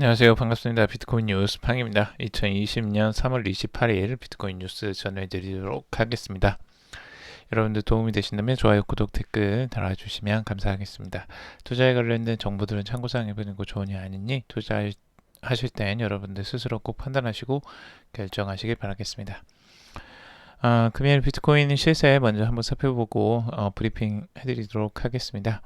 안녕하세요. 반갑습니다. 비트코인 뉴스 팡입니다. 2020년 3월 28일 비트코인 뉴스 전해드리도록 하겠습니다. 여러분들 도움이 되신다면 좋아요, 구독, 댓글 달아주시면 감사하겠습니다. 투자에 관련된 정보들은 참고사항에 보내고 좋으니 아니니 투자하실 땐 여러분들 스스로 꼭 판단하시고 결정하시길 바라겠습니다. 아, 금일 비트코인 시세 먼저 한번 살펴보고 어, 브리핑 해드리도록 하겠습니다.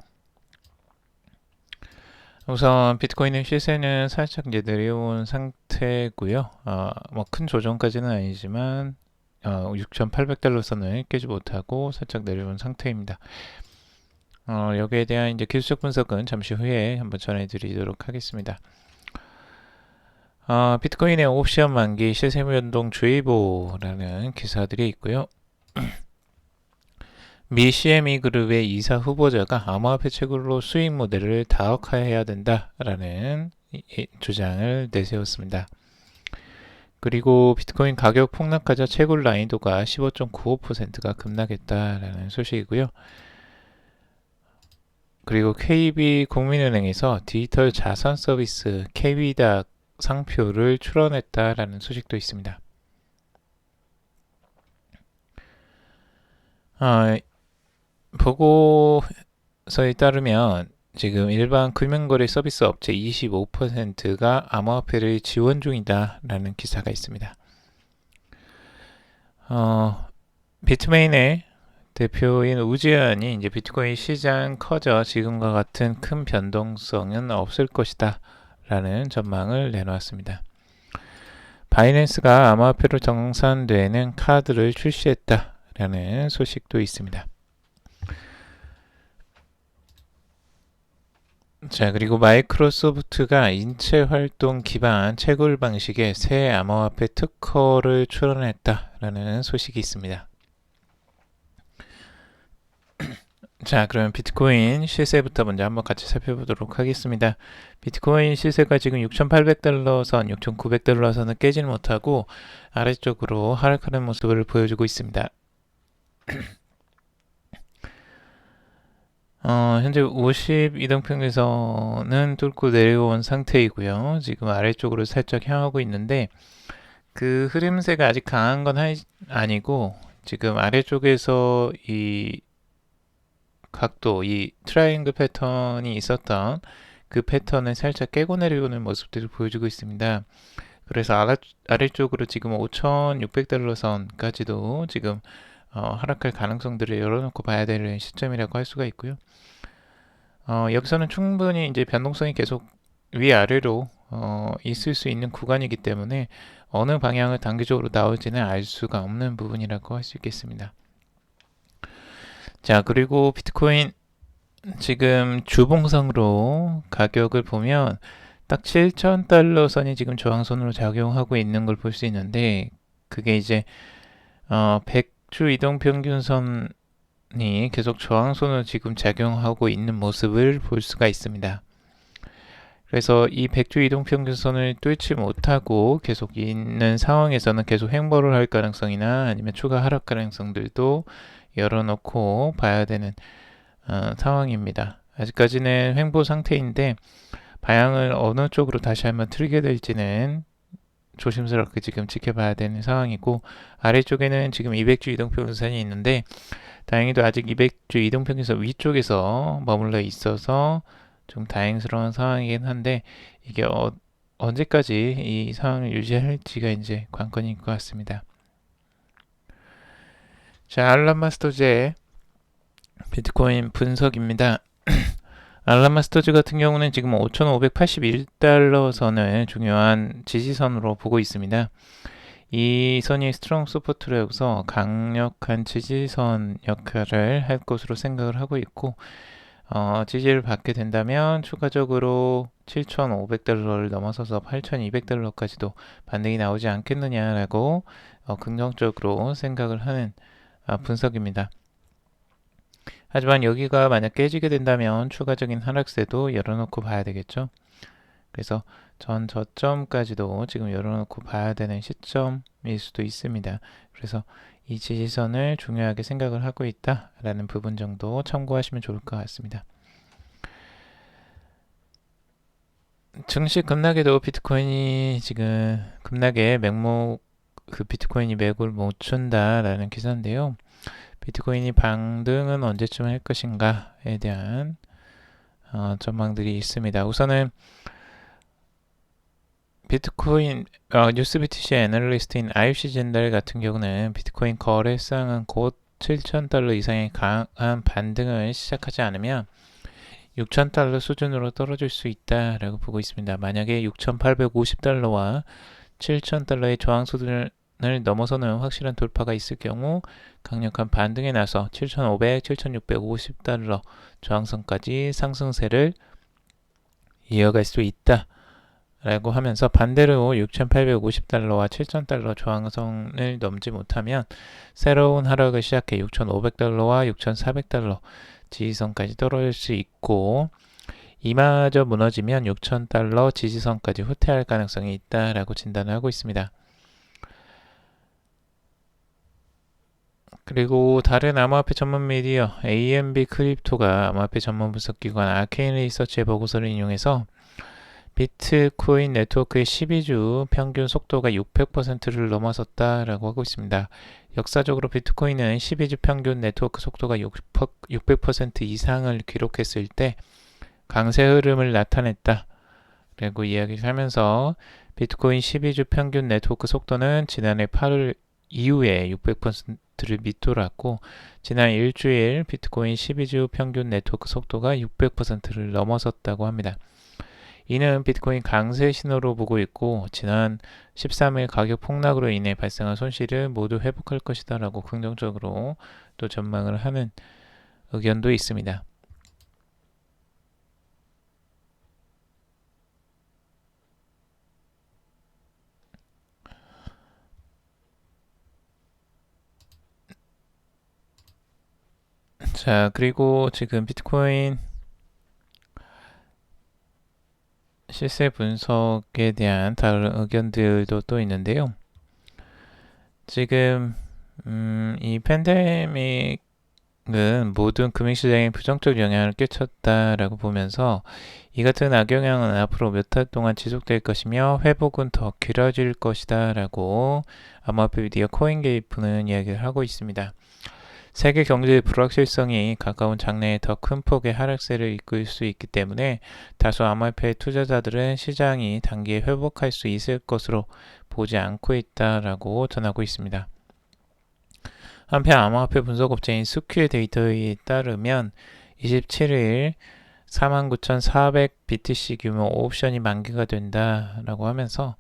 우선 비트코인의 시세는 살짝 이제 내려온 상태고요. 어, 뭐큰 조정까지는 아니지만 어, 6,800달러 선을 깨지 못하고 살짝 내려온 상태입니다. 어, 여기에 대한 이제 기술적 분석은 잠시 후에 한번 전해드리도록 하겠습니다. 어, 비트코인의 옵션 만기 시세 변동 주의보라는 기사들이 있고요. 미 CME 그룹의 이사 후보자가 암호화폐 채굴로 수익 모델을 다각화해야 된다라는 주장을 내세웠습니다. 그리고 비트코인 가격 폭락하자 채굴 난이도가 15.95%가 급락했다라는 소식이고요. 그리고 KB 국민은행에서 디지털 자산 서비스 KB닥 상표를 출원했다라는 소식도 있습니다. 아, 보고서에 따르면 지금 일반 금융거래 서비스 업체 25%가 암호화폐를 지원 중이다라는 기사가 있습니다. 어, 비트메인의 대표인 우지안이 이제 비트코인 시장 커져 지금과 같은 큰 변동성은 없을 것이다 라는 전망을 내놓았습니다. 바이낸스가 암호화폐로 정산되는 카드를 출시했다 라는 소식도 있습니다. 자, 그리고 마이크로소프트가 인체 활동 기반 채굴 방식의 새 암호화폐 특허를 출원했다라는 소식이 있습니다. 자, 그러면 비트코인 시세부터 먼저 한번 같이 살펴보도록 하겠습니다. 비트코인 시세가 지금 6,800달러 선, 6,900달러 선을 깨지는 못하고 아래쪽으로 하락하는 모습을 보여주고 있습니다. 어, 현재 50 이동평균선은 뚫고 내려온 상태이고요. 지금 아래쪽으로 살짝 향하고 있는데 그 흐름세가 아직 강한 건 아니고 지금 아래쪽에서 이 각도, 이 트라이앵글 패턴이 있었던 그 패턴을 살짝 깨고 내려오는 모습들을 보여주고 있습니다. 그래서 아래, 아래쪽으로 지금 5,600달러 선까지도 지금 어, 하락할 가능성들을 열어놓고 봐야 되는 시점이라고 할 수가 있고요. 어, 여기서는 충분히 이제 변동성이 계속 위아래로 어, 있을 수 있는 구간이기 때문에 어느 방향을 단기적으로 나올지는 알 수가 없는 부분이라고 할 수 있겠습니다. 자, 그리고 비트코인 지금 주봉상으로 가격을 보면 딱 7,000달러 선이 지금 저항선으로 작용하고 있는 걸 볼 수 있는데 그게 이제 어, 100주 이동 평균선 이 계속 저항선을 지금 작용하고 있는 모습을 볼 수가 있습니다. 그래서 이 백주 이동 평균선을 뚫지 못하고 계속 있는 상황에서는 계속 횡보를 할 가능성이나 아니면 추가 하락 가능성들도 열어놓고 봐야 되는 어, 상황입니다. 아직까지는 횡보 상태인데 방향을 어느 쪽으로 다시 한번 틀게 될지는 조심스럽게 지금 지켜봐야 되는 상황이고 아래쪽에는 지금 200주 이동평균선이 있는데 다행히도 아직 200주 이동평균선 위쪽에서 머물러 있어서 좀 다행스러운 상황이긴 한데 이게 어, 언제까지 이 상황을 유지할지가 이제 관건인 것 같습니다. 자, 알람 마스터즈의 비트코인 분석입니다. 알람 마스터즈 같은 경우는 지금 5,581달러 선을 중요한 지지선으로 보고 있습니다. 이 선이 스트롱 서포트로서 강력한 지지선 역할을 할 것으로 생각을 하고 있고 어, 지지를 받게 된다면 추가적으로 7,500달러를 넘어서서 8,200달러까지도 반등이 나오지 않겠느냐라고 어, 긍정적으로 생각을 하는 어, 분석입니다. 하지만 여기가 만약 깨지게 된다면 추가적인 하락세도 열어놓고 봐야 되겠죠. 그래서 전 저점까지도 지금 열어놓고 봐야 되는 시점일 수도 있습니다. 그래서 이 지지선을 중요하게 생각을 하고 있다라는 부분 정도 참고하시면 좋을 것 같습니다. 증시 급락에도 비트코인이 지금 급락에 맥목 그 비트코인이 맥을 못 춘다라는 기사인데요. 비트코인이 반등은 언제쯤 할 것인가에 대한 어, 전망들이 있습니다. 우선은 비트코인 어, 뉴스 BTC 애널리스트인 IUC 젠달 같은 경우는 비트코인 거래상은 곧 7,000달러 이상의 강한 반등을 시작하지 않으면 6,000달러 수준으로 떨어질 수 있다라고 보고 있습니다. 만약에 6,850달러와 7,000달러의 저항 수준을 넘어서는 확실한 돌파가 있을 경우 강력한 반등에 나서 7,500, 7,650달러 저항선까지 상승세를 이어갈 수 있다. 라고 하면서 반대로 6,850달러와 7,000달러 저항선을 넘지 못하면 새로운 하락을 시작해 6,500달러와 6,400달러 지지선까지 떨어질 수 있고 이마저 무너지면 6,000달러 지지선까지 후퇴할 가능성이 있다라고 진단을 하고 있습니다. 그리고 다른 암호화폐 전문 미디어 AMB 크립토가 암호화폐 전문 분석기관 아케인 리서치의 보고서를 인용해서 비트코인 네트워크의 12주 평균 속도가 600%를 넘어섰다라고 하고 있습니다. 역사적으로 비트코인은 12주 평균 네트워크 속도가 600% 이상을 기록했을 때 강세 흐름을 나타냈다. 라고 이야기를 하면서 비트코인 12주 평균 네트워크 속도는 지난해 8월 이후에 600%를 밑돌았고 지난 일주일 비트코인 12주 평균 네트워크 속도가 600%를 넘어섰다고 합니다. 이는 비트코인 강세 신호로 보고 있고 지난 13일 가격 폭락으로 인해 발생한 손실을 모두 회복할 것이다 라고 긍정적으로 또 전망을 하는 의견도 있습니다. 자, 그리고 지금 비트코인 실세 분석에 대한 다른 의견들도 또 있는데요. 지금 음, 이 팬데믹은 모든 금융시장에 부정적 영향을 끼쳤다라고 보면서 이 같은 악영향은 앞으로 몇 달 동안 지속될 것이며 회복은 더 길어질 것이다라고 아마피 미디어 코인게이프는 이야기를 하고 있습니다. 세계 경제의 불확실성이 가까운 장래에 더 큰 폭의 하락세를 이끌 수 있기 때문에 다수 암호화폐 투자자들은 시장이 단기에 회복할 수 있을 것으로 보지 않고 있다라고 전하고 있습니다. 한편 암호화폐 분석업체인 스큐의 데이터에 따르면 27일 49,400 BTC 규모 옵션이 만기가 된다라고 하면서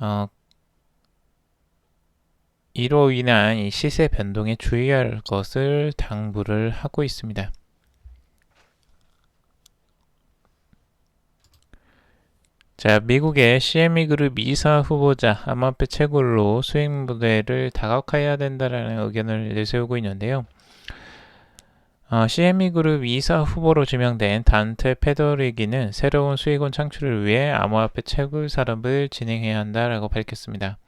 어, 이로 인한 이 시세 변동에 주의할 것을 당부를 하고 있습니다. 자, 미국의 CME 그룹 이사 후보자 암호화폐 채굴로 수익 모델을 다각화해야 된다라는 의견을 내세우고 있는데요. 어, CME 그룹 이사 후보로 지명된 단테 페더리기는 새로운 수익원 창출을 위해 암호화폐 채굴 산업을 진행해야 한다라고 밝혔습니다.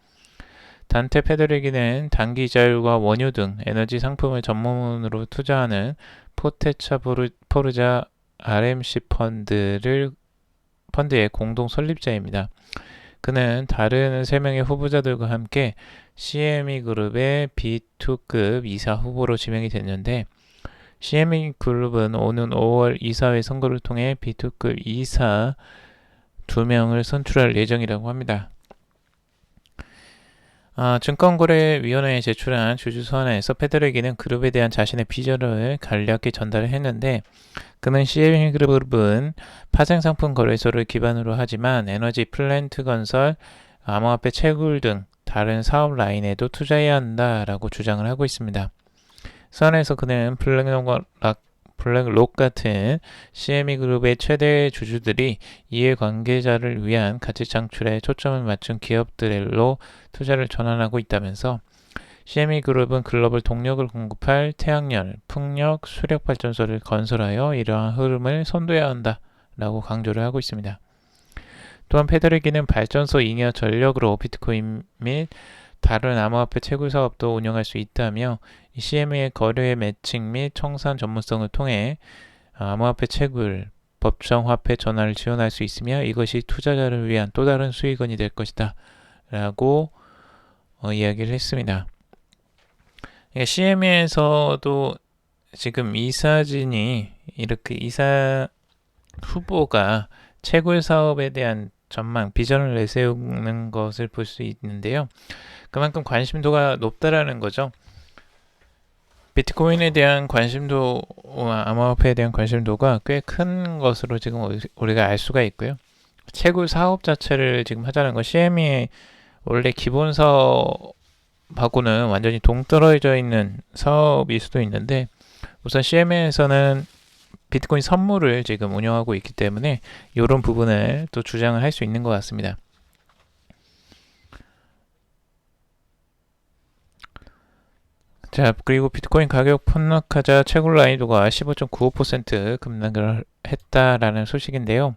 단테 페드리기는 단기 자율과 원유 등 에너지 상품을 전문으로 투자하는 포테차 포르자 RMC 펀드를 펀드의 공동 설립자입니다. 그는 다른 3명의 후보자들과 함께 CME 그룹의 B2급 이사 후보로 지명이 됐는데 CME 그룹은 오는 5월 이사회 선거를 통해 B2급 이사 2명을 선출할 예정이라고 합니다. 아, 증권거래위원회에 제출한 주주서한에서 페드레기는 그룹에 대한 자신의 비전을 간략히 전달을 했는데 그는 CM 그룹은 파생상품 거래소를 기반으로 하지만 에너지 플랜트 건설, 암호화폐 채굴 등 다른 사업 라인에도 투자해야 한다라고 주장을 하고 있습니다. 서한에서 그는 블랙록 블랙록 같은 CME 그룹의 최대 주주들이 이해 관계자를 위한 가치 창출에 초점을 맞춘 기업들로 투자를 전환하고 있다면서 CME 그룹은 글로벌 동력을 공급할 태양열, 풍력, 수력 발전소를 건설하여 이러한 흐름을 선도해야 한다 라고 강조를 하고 있습니다. 또한 페데리기는 발전소 잉여 전력으로 비트코인 및 다른 암호화폐 채굴 사업도 운영할 수 있다며 CM의 거래 매칭 및 청산 전문성을 통해 암호화폐 채굴, 법정 화폐 전환을 지원할 수 있으며 이것이 투자자를 위한 또 다른 수익원이 될 것이다. 라고 어, 이야기를 했습니다. 그러니까 CM에서도 지금 이사진이 이렇게 이사 후보가 채굴 사업에 대한 전망, 비전을 내세우는 것을 볼 수 있는데요. 그만큼 관심도가 높다라는 거죠. 비트코인에 대한 관심도와 암호화폐에 대한 관심도가 꽤 큰 것으로 지금 우리가 알 수가 있고요. 채굴 사업 자체를 지금 하자는 것, CM이 원래 기본 사업하고는 완전히 동떨어져 있는 사업일 수도 있는데 우선 CM에서는 비트코인 선물을 지금 운영하고 있기 때문에 이런 부분을 또 주장을 할 수 있는 것 같습니다. 자, 그리고 비트코인 가격 폭락하자 채굴 난이도가 15.95% 급락을 했다라는 소식인데요.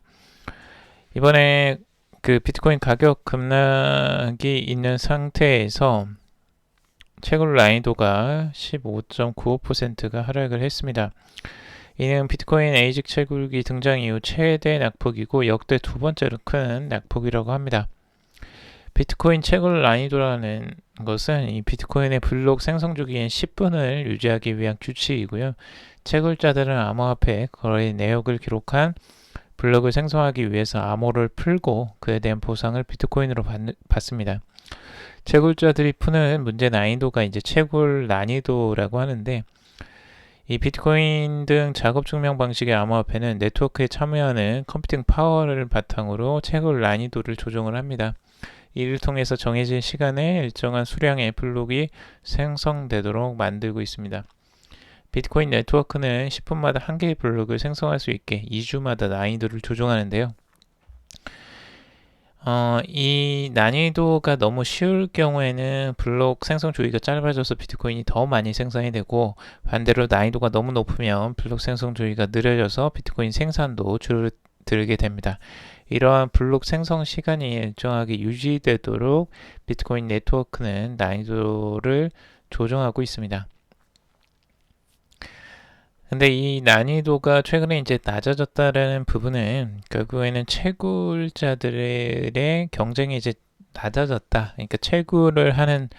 이번에 그 비트코인 가격 급락이 있는 상태에서 채굴 난이도가 15.95%가 하락을 했습니다. 이는 비트코인 에이직 채굴기 등장 이후 최대 낙폭이고 역대 두 번째로 큰 낙폭이라고 합니다. 비트코인 채굴 난이도라는 것은 이 비트코인의 블록 생성 주기인 10분을 유지하기 위한 규칙이고요. 채굴자들은 암호화폐 거래 내역을 기록한 블록을 생성하기 위해서 암호를 풀고 그에 대한 보상을 비트코인으로 받, 받습니다. 채굴자들이 푸는 문제 난이도가 이제 채굴 난이도라고 하는데 이 비트코인 등 작업 증명 방식의 암호화폐는 네트워크에 참여하는 컴퓨팅 파워를 바탕으로 채굴 난이도를 조정을 합니다. 이를 통해서 정해진 시간에 일정한 수량의 블록이 생성되도록 만들고 있습니다. 비트코인 네트워크는 10분마다 한 개의 블록을 생성할 수 있게 2주마다 난이도를 조정하는데요. 어, 이 난이도가 너무 쉬울 경우에는 블록 생성 주기가 짧아져서 비트코인이 더 많이 생산이 되고 반대로 난이도가 너무 높으면 블록 생성 주기가 느려져서 비트코인 생산도 줄어들게 됩니다. 이러한 블록 생성 시간이 일정하게 유지되도록 비트코인 네트워크는 난이도를 조정하고 있습니다. 근데 이 난이도가 최근에 이제 낮아졌다라는 부분은 결국에는 채굴자들의 경쟁이 이제 낮아졌다. 그러니까 채굴을 하는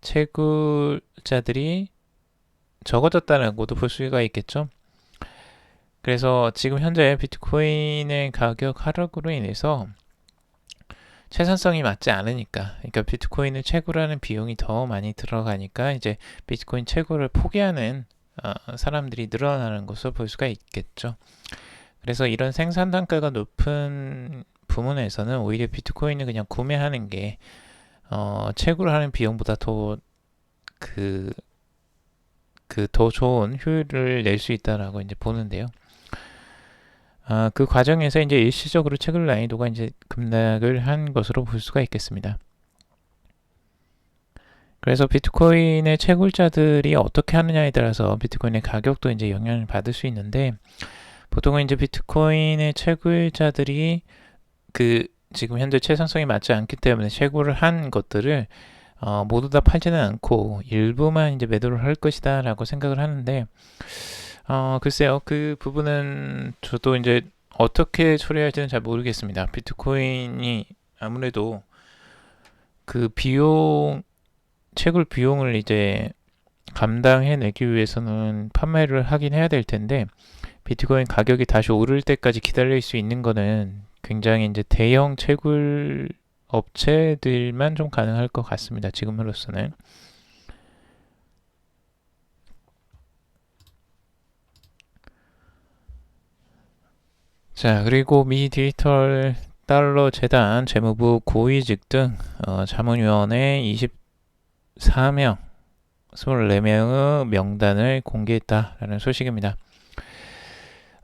채굴자들이 적어졌다라고도 볼 수가 있겠죠. 그래서 지금 현재 비트코인의 가격 하락으로 인해서 채산성이 맞지 않으니까 그러니까 비트코인을 채굴하는 비용이 더 많이 들어가니까 이제 비트코인 채굴을 포기하는 어, 사람들이 늘어나는 것을 볼 수가 있겠죠. 그래서 이런 생산 단가가 높은 부문에서는 오히려 비트코인을 그냥 구매하는 게 어, 채굴 하는 비용보다 더 그 그 더 좋은 효율을 낼 수 있다라고 이제 보는데요. 아, 그 과정에서 이제 일시적으로 채굴 난이도가 이제 급락을 한 것으로 볼 수가 있겠습니다. 그래서 비트코인의 채굴자들이 어떻게 하느냐에 따라서 비트코인의 가격도 이제 영향을 받을 수 있는데 보통은 이제 비트코인의 채굴자들이 그 지금 현재 채산성이 맞지 않기 때문에 채굴을 한 것들을 어, 모두 다 팔지는 않고 일부만 이제 매도를 할 것이다라고 생각을 하는데 어, 글쎄요. 그 부분은 저도 이제 어떻게 처리할지는 잘 모르겠습니다. 비트코인이 아무래도 그 비용, 채굴 비용을 이제 감당해내기 위해서는 판매를 하긴 해야 될 텐데, 비트코인 가격이 다시 오를 때까지 기다릴 수 있는 거는 굉장히 이제 대형 채굴 업체들만 좀 가능할 것 같습니다. 지금으로서는. 자, 그리고 미 디지털 달러 재단 재무부 고위직 등 어, 자문위원회 24명, 24명의 명단을 공개했다라는 소식입니다.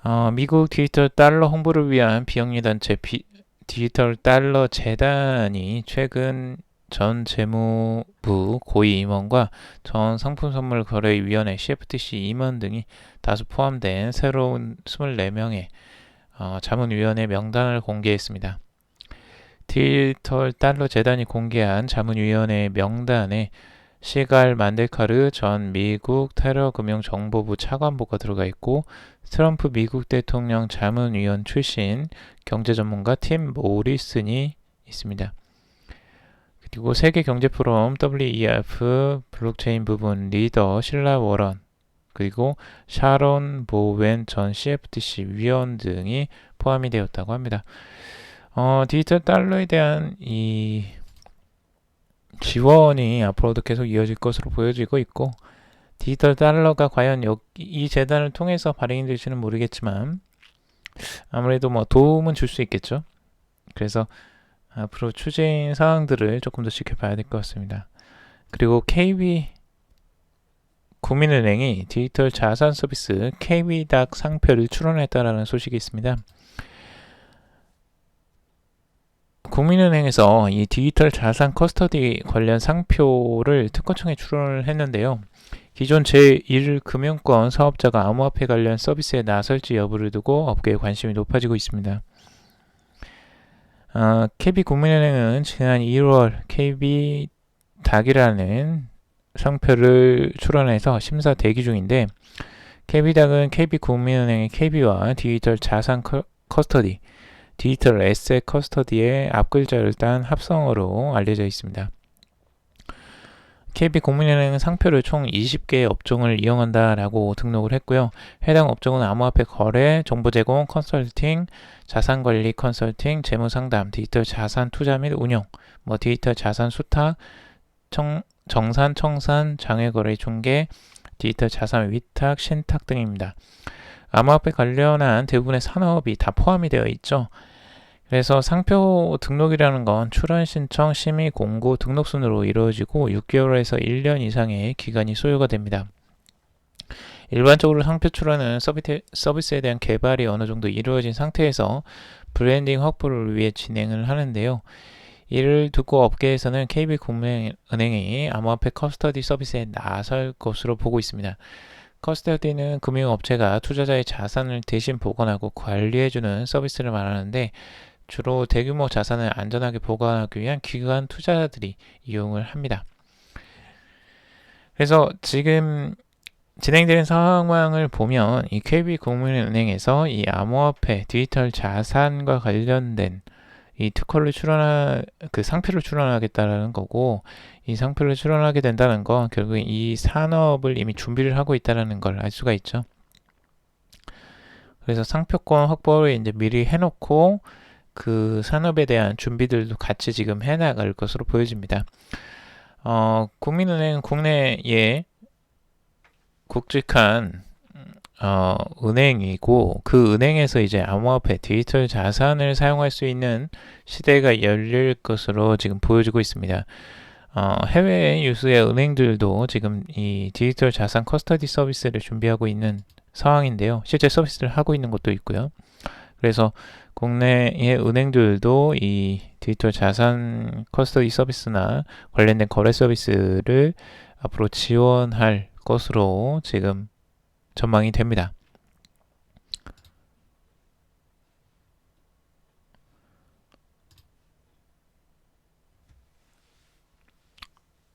어, 미국 디지털 달러 홍보를 위한 비영리 단체 비, 디지털 달러 재단이 최근 전 재무부 고위 임원과 전 상품 선물 거래 위원회 CFTC 임원 등이 다수 포함된 새로운 24명의 어, 자문위원회 명단을 공개했습니다. 디지털 달러 재단이 공개한 자문위원회 명단에 시갈 만델카르 전 미국 테러금융정보부 차관보가 들어가 있고 트럼프 미국 대통령 자문위원 출신 경제전문가 팀 모리슨이 있습니다. 그리고 세계 경제 포럼 WEF 블록체인 부분 리더 실라 워런 그리고 샤론 보웬 전 CFTC 위원 등이 포함이 되었다고 합니다. 어, 디지털 달러에 대한 이 지원이 앞으로도 계속 이어질 것으로 보여지고 있고 디지털 달러가 과연 이 재단을 통해서 발행이 될지는 모르겠지만 아무래도 뭐 도움은 줄 수 있겠죠. 그래서 앞으로 추진 사항들을 조금 더 지켜봐야 될 것 같습니다. 그리고 KB 국민은행이 디지털 자산 서비스 KB닥 상표를 출원했다라는 소식이 있습니다. 국민은행에서 이 디지털 자산 커스터디 관련 상표를 특허청에 출원을 했는데요. 기존 제1금융권 사업자가 암호화폐 관련 서비스에 나설지 여부를 두고 업계의 관심이 높아지고 있습니다. 어, KB 국민은행은 지난 2월 KB 닥이라는 상표를 출원해서 심사 대기 중인데 KB닥은 KB국민은행의 KB와 디지털 자산 커, 커스터디, 디지털 에셋 커스터디의 앞글자를 딴 합성어로 알려져 있습니다. KB국민은행은 상표를 총 20개의 업종을 이용한다라고 등록을 했고요. 해당 업종은 암호화폐 거래, 정보 제공, 컨설팅, 자산 관리 컨설팅, 재무 상담, 디지털 자산 투자 및 운용, 뭐 디지털 자산 수탁, 청, 정산, 청산, 장외 거래 중개, 디지털 자산 위탁, 신탁 등입니다. 암호화폐 관련한 대부분의 산업이 다 포함이 되어 있죠. 그래서 상표 등록이라는 건 출원 신청, 심의, 공고, 등록 순으로 이루어지고 6개월에서 1년 이상의 기간이 소요가 됩니다. 일반적으로 상표 출원은 서비스 에 대한 개발이 어느 정도 이루어진 상태에서 브랜딩 확보를 위해 진행을 하는데요. 이를 두고 업계에서는 KB국민은행이 암호화폐 커스터디 서비스에 나설 것으로 보고 있습니다. 커스터디는 금융업체가 투자자의 자산을 대신 보관하고 관리해주는 서비스를 말하는데 주로 대규모 자산을 안전하게 보관하기 위한 기관 투자자들이 이용을 합니다. 그래서 지금 진행되는 상황을 보면 이 KB국민은행에서 이 암호화폐 디지털 자산과 관련된 이 특허를 출원할 그 상표를 출원하겠다라는 거고 이 상표를 출원하게 된다는 건 결국 이 산업을 이미 준비를 하고 있다라는 걸 알 수가 있죠. 그래서 상표권 확보를 이제 미리 해놓고 그 산업에 대한 준비들도 같이 지금 해나갈 것으로 보여집니다. 어, 국민은행 국내에 국직한 어, 은행이고 그 은행에서 이제 암호화폐 디지털 자산을 사용할 수 있는 시대가 열릴 것으로 지금 보여지고 있습니다. 어, 해외 유수의 은행들도 지금 이 디지털 자산 커스터디 서비스를 준비하고 있는 상황인데요. 실제 서비스를 하고 있는 것도 있고요. 그래서 국내의 은행들도 이 디지털 자산 커스터디 서비스나 관련된 거래 서비스를 앞으로 지원할 것으로 지금 전망이 됩니다.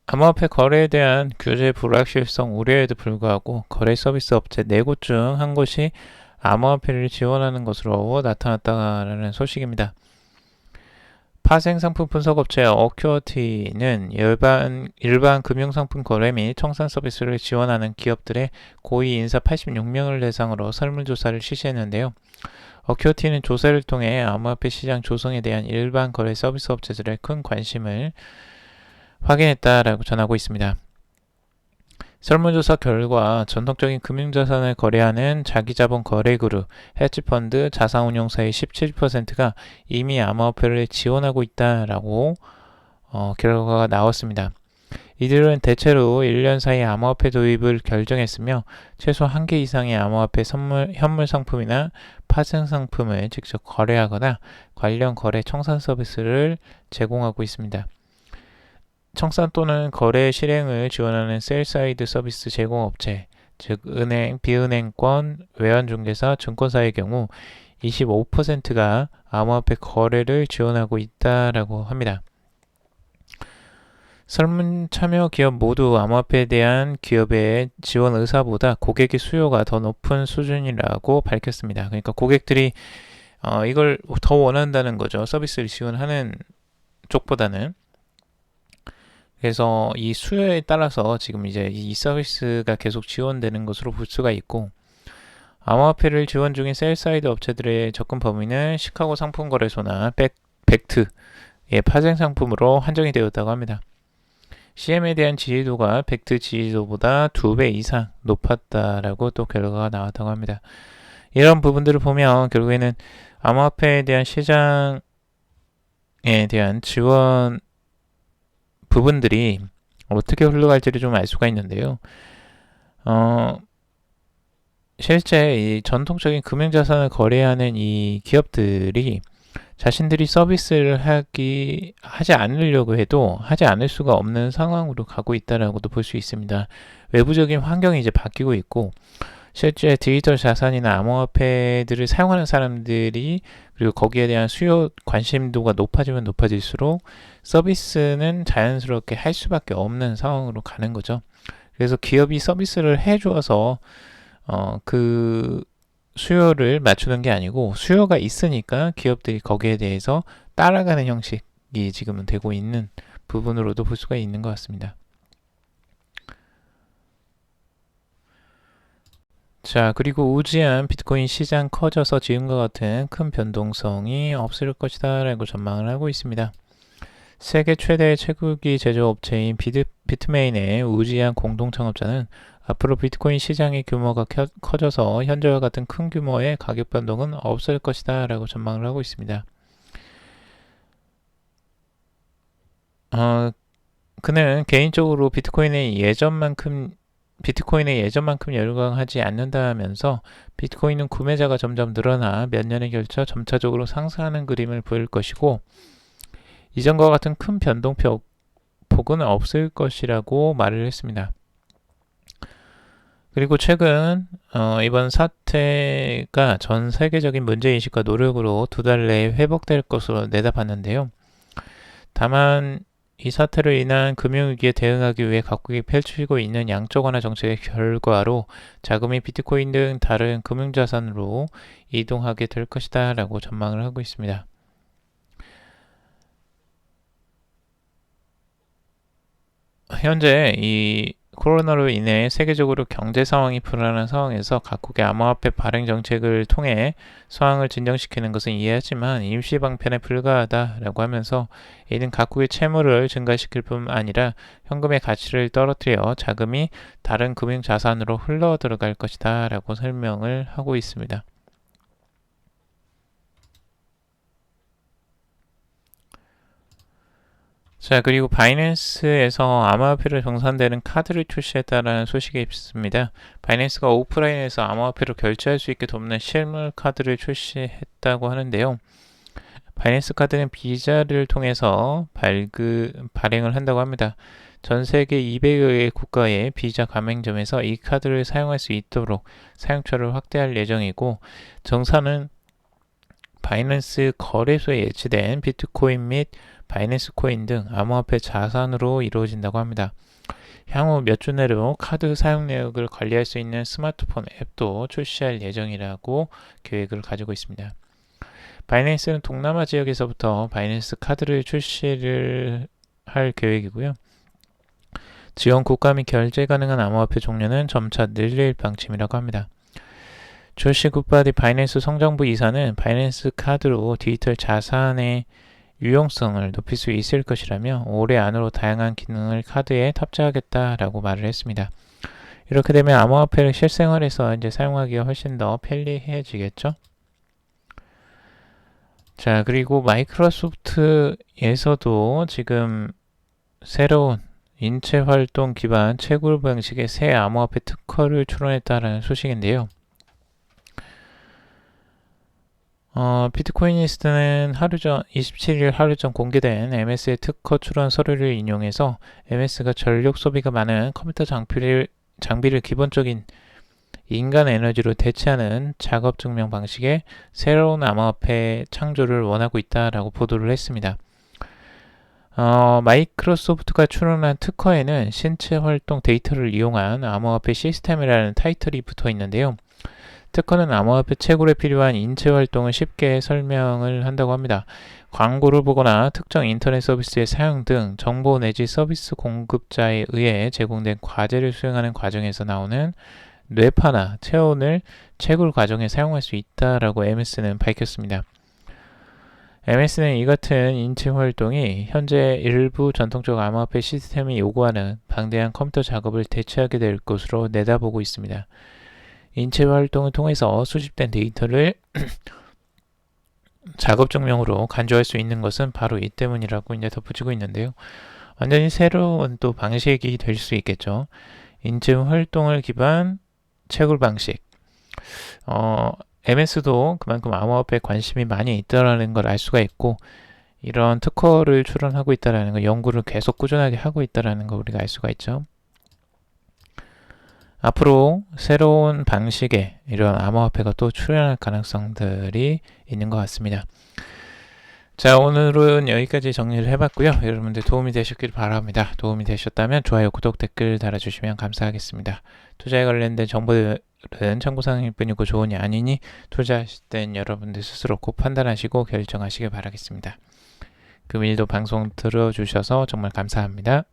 암호화폐 거래에 대한 규제 불확실성 우려에도 불구하고 거래 서비스 업체 4곳 중 한 곳이 암호화폐를 지원하는 것으로 나타났다는 소식입니다. 파생상품 분석업체 어큐어티는 일반, 일반 금융상품 거래 및 청산 서비스를 지원하는 기업들의 고위 인사 86명을 대상으로 설문조사를 실시했는데요. 어큐어티는 조사를 통해 암호화폐 시장 조성에 대한 일반 거래 서비스 업체들의 큰 관심을 확인했다라고 전하고 있습니다. 설문조사 결과 전통적인 금융자산을 거래하는 자기자본 거래그룹, 헤지펀드, 자산운용사의 17%가 이미 암호화폐를 지원하고 있다라고 어, 결과가 나왔습니다. 이들은 대체로 1년 사이 암호화폐 도입을 결정했으며 최소 한개 이상의 암호화폐 선물, 현물 상품이나 파생 상품을 직접 거래하거나 관련 거래 청산 서비스를 제공하고 있습니다. 청산 또는 거래 실행을 지원하는 셀사이드 서비스 제공업체, 즉 은행, 비은행권, 외환중개사, 증권사의 경우 25%가 암호화폐 거래를 지원하고 있다라고 합니다. 설문 참여 기업 모두 암호화폐에 대한 기업의 지원 의사보다 고객의 수요가 더 높은 수준이라고 밝혔습니다. 그러니까 고객들이 어, 이걸 더 원한다는 거죠. 서비스를 지원하는 쪽보다는. 그래서 이 수요에 따라서 지금 이제 이 서비스가 계속 지원되는 것으로 볼 수가 있고, 암호화폐를 지원 중인 셀사이드 업체들의 접근 범위는 시카고 상품거래소나 백, 벡트의 파생 상품으로 한정이 되었다고 합니다. CM에 대한 지지도가 벡트 지지도보다 두 배 이상 높았다라고 또 결과가 나왔다고 합니다. 이런 부분들을 보면 결국에는 암호화폐에 대한 시장에 대한 지원 부분들이 어떻게 흘러갈지를 좀 알 수가 있는데요. 어, 실제 이 전통적인 금융자산을 거래하는 이 기업들이 자신들이 서비스를 하기 하지 않으려고 해도 하지 않을 수가 없는 상황으로 가고 있다라고도 볼 수 있습니다. 외부적인 환경이 이제 바뀌고 있고 실제 디지털 자산이나 암호화폐들을 사용하는 사람들이 그리고 거기에 대한 수요 관심도가 높아지면 높아질수록 서비스는 자연스럽게 할 수밖에 없는 상황으로 가는 거죠. 그래서 기업이 서비스를 해주어서 어, 그 수요를 맞추는 게 아니고 수요가 있으니까 기업들이 거기에 대해서 따라가는 형식이 지금은 되고 있는 부분으로도 볼 수가 있는 것 같습니다. 자, 그리고 우지한 비트코인 시장 커져서 지금과 같은 큰 변동성이 없을 것이다 라고 전망을 하고 있습니다. 세계 최대 채굴기 제조업체인 비트, 비트메인의 우지한 공동 창업자는 앞으로 비트코인 시장의 규모가 커져서 현재와 같은 큰 규모의 가격 변동은 없을 것이다 라고 전망을 하고 있습니다. 어, 그는 개인적으로 비트코인의 예전만큼 비트코인의 예전만큼 열광하지 않는다면서 비트코인은 구매자가 점점 늘어나 몇 년에 걸쳐 점차적으로 상승하는 그림을 보일 것이고 이전과 같은 큰 변동폭은 없을 것이라고 말을 했습니다. 그리고 최근 어, 이번 사태가 전 세계적인 문제인식과 노력으로 두 달 내에 회복될 것으로 내다봤는데요. 다만 이 사태로 인한 금융위기에 대응하기 위해 각국이 펼치고 있는 양적 완화 정책의 결과로 자금이 비트코인 등 다른 금융자산으로 이동하게 될 것이다 라고 전망을 하고 있습니다. 현재 이 코로나로 인해 세계적으로 경제 상황이 불안한 상황에서 각국의 암호화폐 발행 정책을 통해 상황을 진정시키는 것은 이해하지만 임시 방편에 불과하다라고 하면서 이는 각국의 채무를 증가시킬 뿐 아니라 현금의 가치를 떨어뜨려 자금이 다른 금융 자산으로 흘러 들어갈 것이다라고 설명을 하고 있습니다. 자, 그리고 바이낸스에서 암호화폐로 정산되는 카드를 출시했다라는 소식이 있습니다. 바이낸스가 오프라인에서 암호화폐로 결제할 수 있게 돕는 실물 카드를 출시했다고 하는데요. 바이낸스 카드는 비자를 통해서 발그, 발행을 한다고 합니다. 전 세계 200여 개 국가의 비자 가맹점에서 이 카드를 사용할 수 있도록 사용처를 확대할 예정이고 정산은 바이낸스 거래소에 예치된 비트코인 및 바이낸스 코인 등 암호화폐 자산으로 이루어진다고 합니다. 향후 몇 주 내로 카드 사용 내역을 관리할 수 있는 스마트폰 앱도 출시할 예정이라고 계획을 가지고 있습니다. 바이낸스는 동남아 지역에서부터 바이낸스 카드를 출시를 할 계획이고요. 지원 국가 및 결제 가능한 암호화폐 종류는 점차 늘릴 방침이라고 합니다. 출시 굿바디 바이낸스 성장부 이사는 바이낸스 카드로 디지털 자산의 유용성을 높일 수 있을 것이라며 올해 안으로 다양한 기능을 카드에 탑재하겠다라고 말을 했습니다. 이렇게 되면 암호화폐를 실생활에서 이제 사용하기가 훨씬 더 편리해지겠죠. 자, 그리고 마이크로소프트에서도 지금 새로운 인체 활동 기반 채굴 방식의 새 암호화폐 특허를 출원했다는 소식인데요. 어, 비트코인리스트는 하루 전 27일 하루 전 공개된 MS의 특허 출원 서류를 인용해서 MS가 전력 소비가 많은 컴퓨터 장비를, 장비를 기본적인 인간 에너지로 대체하는 작업 증명 방식의 새로운 암호화폐 창조를 원하고 있다라고 보도를 했습니다. 어, 마이크로소프트가 출원한 특허에는 신체 활동 데이터를 이용한 암호화폐 시스템이라는 타이틀이 붙어 있는데요. 특허는 암호화폐 채굴에 필요한 인체 활동을 쉽게 설명을 한다고 합니다. 광고를 보거나 특정 인터넷 서비스의 사용 등 정보 내지 서비스 공급자에 의해 제공된 과제를 수행하는 과정에서 나오는 뇌파나 체온을 채굴 과정에 사용할 수 있다라고 MS는 밝혔습니다. MS는 이 같은 인체 활동이 현재 일부 전통적 암호화폐 시스템이 요구하는 방대한 컴퓨터 작업을 대체하게 될 것으로 내다보고 있습니다. 인체 활동을 통해서 수집된 데이터를 작업 증명으로 간주할 수 있는 것은 바로 이 때문이라고 이제 덧붙이고 있는데요. 완전히 새로운 또 방식이 될 수 있겠죠. 인체 활동을 기반 채굴 방식. 어, MS도 그만큼 암호화폐에 관심이 많이 있다라는 걸 알 수가 있고 이런 특허를 출원하고 있다라는 거, 연구를 계속 꾸준하게 하고 있다라는 걸 우리가 알 수가 있죠. 앞으로 새로운 방식의 이런 암호화폐가 또 출현할 가능성들이 있는 것 같습니다. 자, 오늘은 여기까지 정리를 해봤고요. 여러분들 도움이 되셨길 바랍니다. 도움이 되셨다면 좋아요, 구독, 댓글 달아주시면 감사하겠습니다. 투자에 관련된 정보들은 참고사항일 뿐이고 조언이 아니니 투자하실 땐 여러분들 스스로 꼭 판단하시고 결정하시길 바라겠습니다. 금일도 방송 들어주셔서 정말 감사합니다.